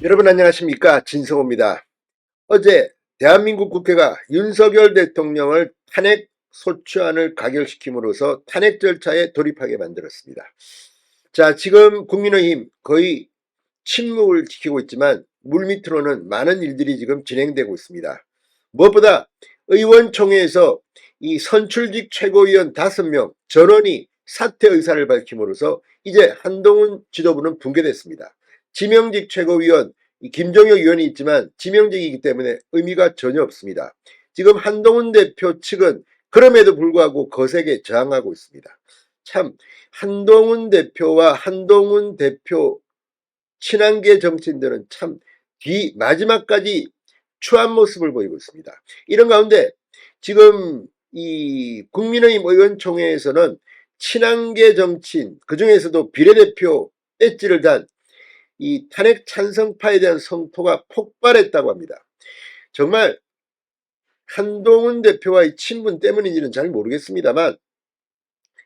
여러분 안녕하십니까 진성호입니다. 어제 대한민국 국회가 윤석열 대통령을 탄핵 소추안을 가결시킴으로써 탄핵 절차에 돌입하게 만들었습니다. 자 지금 국민의힘 거의 침묵을 지키고 있지만 물밑으로는 많은 일들이 지금 진행되고 있습니다. 무엇보다 의원총회에서 이 선출직 최고위원 5명 전원이 사퇴 의사를 밝힘으로써 이제 한동훈 지도부는 붕괴됐습니다. 지명직 최고위원 이 김종혁 의원이 있지만 지명직이기 때문에 의미가 전혀 없습니다. 지금 한동훈 대표 측은 그럼에도 불구하고 거세게 저항하고 있습니다. 참 한동훈 대표와 한동훈 대표 친한계 정치인들은 참 뒤 마지막까지 추한 모습을 보이고 있습니다. 이런 가운데 지금 이 국민의힘 의원총회에서는 친한계 정치인 그 중에서도 비례대표 배지를 단 이 탄핵 찬성파에 대한 성토가 폭발했다고 합니다. 정말 한동훈 대표와의 친분 때문인지는 잘 모르겠습니다만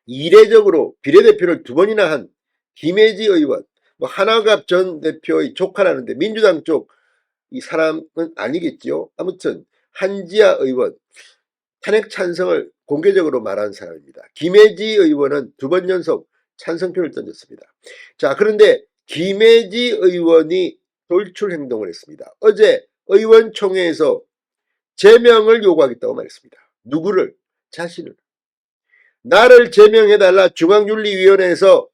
이례적으로 비례대표를 두 번이나 한 김혜지 의원, 뭐 하나갑 전 대표의 조카라는데 민주당 쪽 이 사람은 아니겠지요. 아무튼 한지아 의원 탄핵 찬성을 공개적으로 말한 사람입니다. 김혜지 의원은 두 번 연속 찬성표를 던졌습니다. 자 그런데 김혜지 의원이 돌출 행동을 했습니다. 어제 의원총회에서 제명을 요구하겠다고 말했습니다. 누구를? 자신을. 나를 제명해달라 중앙윤리위원회에서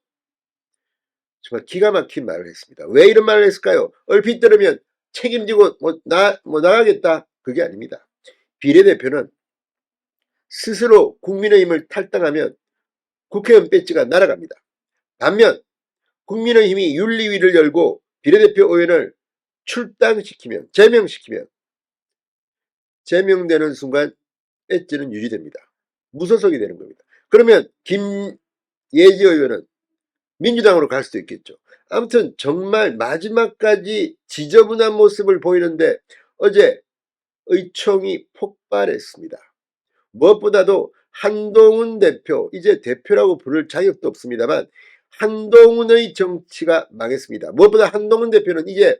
정말 기가 막힌 말을 했습니다. 왜 이런 말을 했을까요? 얼핏 들으면 책임지고 뭐, 나, 뭐 나가겠다. 그게 아닙니다. 비례대표는 스스로 국민의힘을 탈당하면 국회의원 배지가 날아갑니다. 반면 국민의힘이 윤리위를 열고 비례대표 의원을 출당시키면 제명시키면 제명되는 순간 배지는 유지됩니다. 무소속이 되는 겁니다. 그러면 김예지 의원은 민주당으로 갈 수도 있겠죠. 아무튼 정말 마지막까지 지저분한 모습을 보이는데 어제 의총이 폭발했습니다. 무엇보다도 한동훈 대표, 이제 대표라고 부를 자격도 없습니다만 한동훈의 정치가 망했습니다. 무엇보다 한동훈 대표는 이제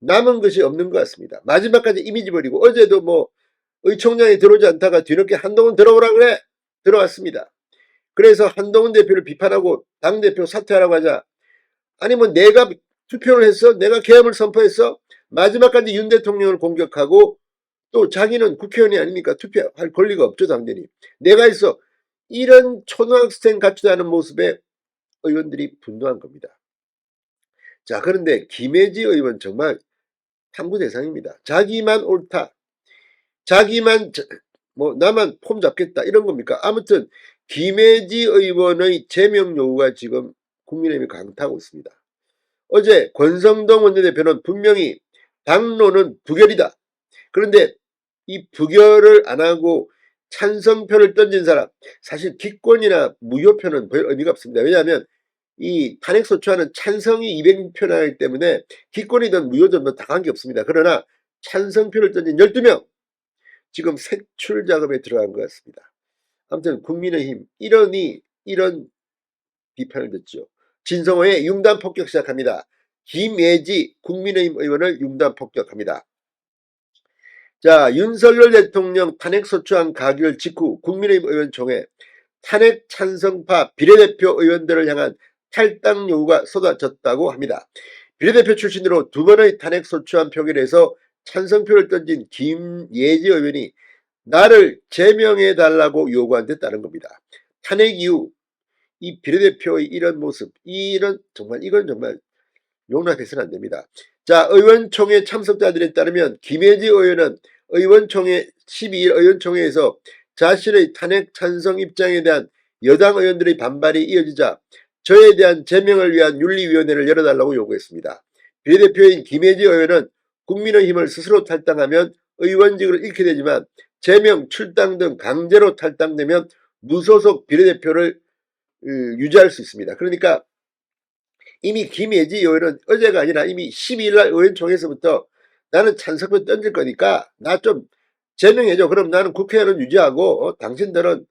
남은 것이 없는 것 같습니다. 마지막까지 이미지 버리고 어제도 뭐 의총장이 들어오지 않다가 뒤늦게 한동훈 들어오라 그래 들어왔습니다. 그래서 한동훈 대표를 비판하고 당대표 사퇴하라고 하자 아니 뭐 내가 투표를 했어 내가 계엄을 선포했어 마지막까지 윤 대통령을 공격하고 또 자기는 국회의원이 아닙니까 투표할 권리가 없죠 당연히 내가 있어 이런 초등학생 같지도 않은 모습에 의원들이 분노한 겁니다. 자 그런데 김혜지 의원 정말 탐구 대상입니다. 자기만 옳다. 자기만 자- 뭐 나만 폼 잡겠다 이런 겁니까? 아무튼 김혜지 의원의 제명 요구가 지금 국민의힘이 강타하고 있습니다. 어제 권성동 원내대표는 분명히 당론은 부결이다. 그런데 이 부결을 안 하고 찬성표를 던진 사람 사실 기권이나 무효표는 별 의미가 없습니다. 왜냐하면 이 탄핵소추안은 찬성이 200표나 하기 때문에 기권이든 무효든 뭐 당한 게 없습니다. 그러나 찬성표를 던진 12명 지금 색출 작업에 들어간 것 같습니다. 아무튼 국민의힘 이러니 이런 비판을 듣죠. 진성호의 융단 폭격 시작합니다. 김예지 국민의힘 의원을 융단 폭격합니다. 자, 윤석열 대통령 탄핵 소추안 가결 직후 국민의힘 의원총회 탄핵 찬성파 비례대표 의원들을 향한 탈당 요구가 쏟아졌다고 합니다. 비례대표 출신으로 두 번의 탄핵 소추안 표결에서 찬성표를 던진 김예지 의원이 나를 제명해 달라고 요구한 데 따른 겁니다. 탄핵 이후 이 비례대표의 이런 모습, 이런 정말 이건 정말 용납해서는 안 됩니다. 자, 의원총회 참석자들에 따르면 김혜지 의원은 의원총회 12일 의원총회에서 자신의 탄핵 찬성 입장에 대한 여당 의원들의 반발이 이어지자 저에 대한 제명을 위한 윤리위원회를 열어달라고 요구했습니다. 비례대표인 김혜지 의원은 국민의힘을 스스로 탈당하면 의원직을 잃게 되지만 제명, 출당 등 강제로 탈당되면 무소속 비례대표를 어, 유지할 수 있습니다. 그러니까 이미 김예지 의원은 어제가 아니라 이미 12일 날 의원총회에서부터 나는 찬성표 던질 거니까 나 좀 제명해줘. 그럼 나는 국회의원은 유지하고 어, 당신들은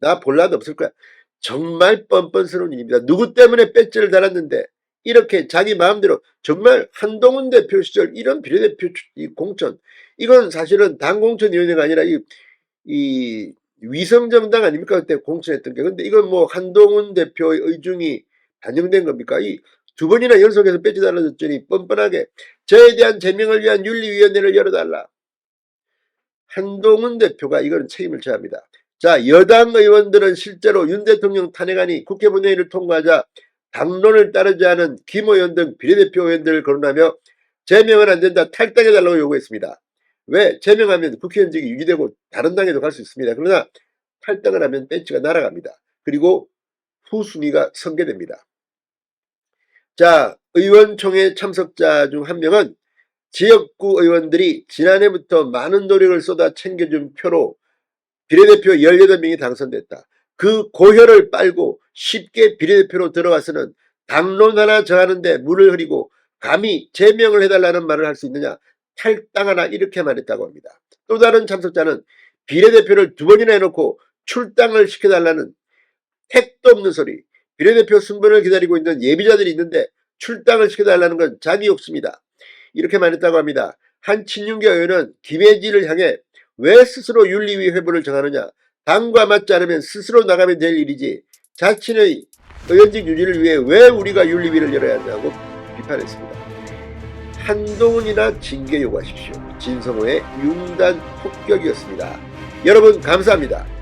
나 볼라도 없을 거야. 정말 뻔뻔스러운 일입니다. 누구 때문에 배지를 달았는데 이렇게 자기 마음대로 정말 한동훈 대표 시절 이런 비례대표 공천 이건 사실은 당 공천위원회가 아니라 이, 이 위성정당 아닙니까 그때 공천했던 게 근데 이건 뭐 한동훈 대표의 의중이 반영된 겁니까 이 두 번이나 연속해서 빼지달라졌더니 뻔뻔하게 저에 대한 제명을 위한 윤리위원회를 열어달라 한동훈 대표가 이거는 책임을 져야 합니다. 자, 여당 의원들은 실제로 윤 대통령 탄핵안이 국회 본회의를 통과하자 당론을 따르지 않은 김 의원 등 비례대표 의원들을 거론하며 제명은 안 된다 탈당해달라고 요구했습니다. 왜? 제명하면 국회의원직이 유지되고 다른 당에도 갈 수 있습니다. 그러나 탈당을 하면 배치가 날아갑니다. 그리고 후순위가 선계됩니다. 자, 의원총회 참석자 중 한 명은 지역구 의원들이 지난해부터 많은 노력을 쏟아 챙겨준 표로 비례대표 18명이 당선됐다. 그 고혈을 빨고 쉽게 비례대표로 들어와서는 당론 하나 정하는데 물을 흐리고 감히 제명을 해달라는 말을 할 수 있느냐 탈당하나 이렇게 말했다고 합니다. 또 다른 참석자는 비례대표를 두 번이나 해놓고 출당을 시켜달라는 택도 없는 소리 비례대표 순번을 기다리고 있는 예비자들이 있는데 출당을 시켜달라는 건 자기 욕심이다. 이렇게 말했다고 합니다. 한 친윤계 의원은 김혜지를 향해 왜 스스로 윤리위 회부를 정하느냐 당과 맞지 않으면 스스로 나가면 될 일이지 자신의 의원직 유지를 위해 왜 우리가 윤리위를 열어야 하냐고 비판했습니다. 한동훈이나 징계 요구하십시오. 진성호의 융단 폭격이었습니다. 여러분 감사합니다.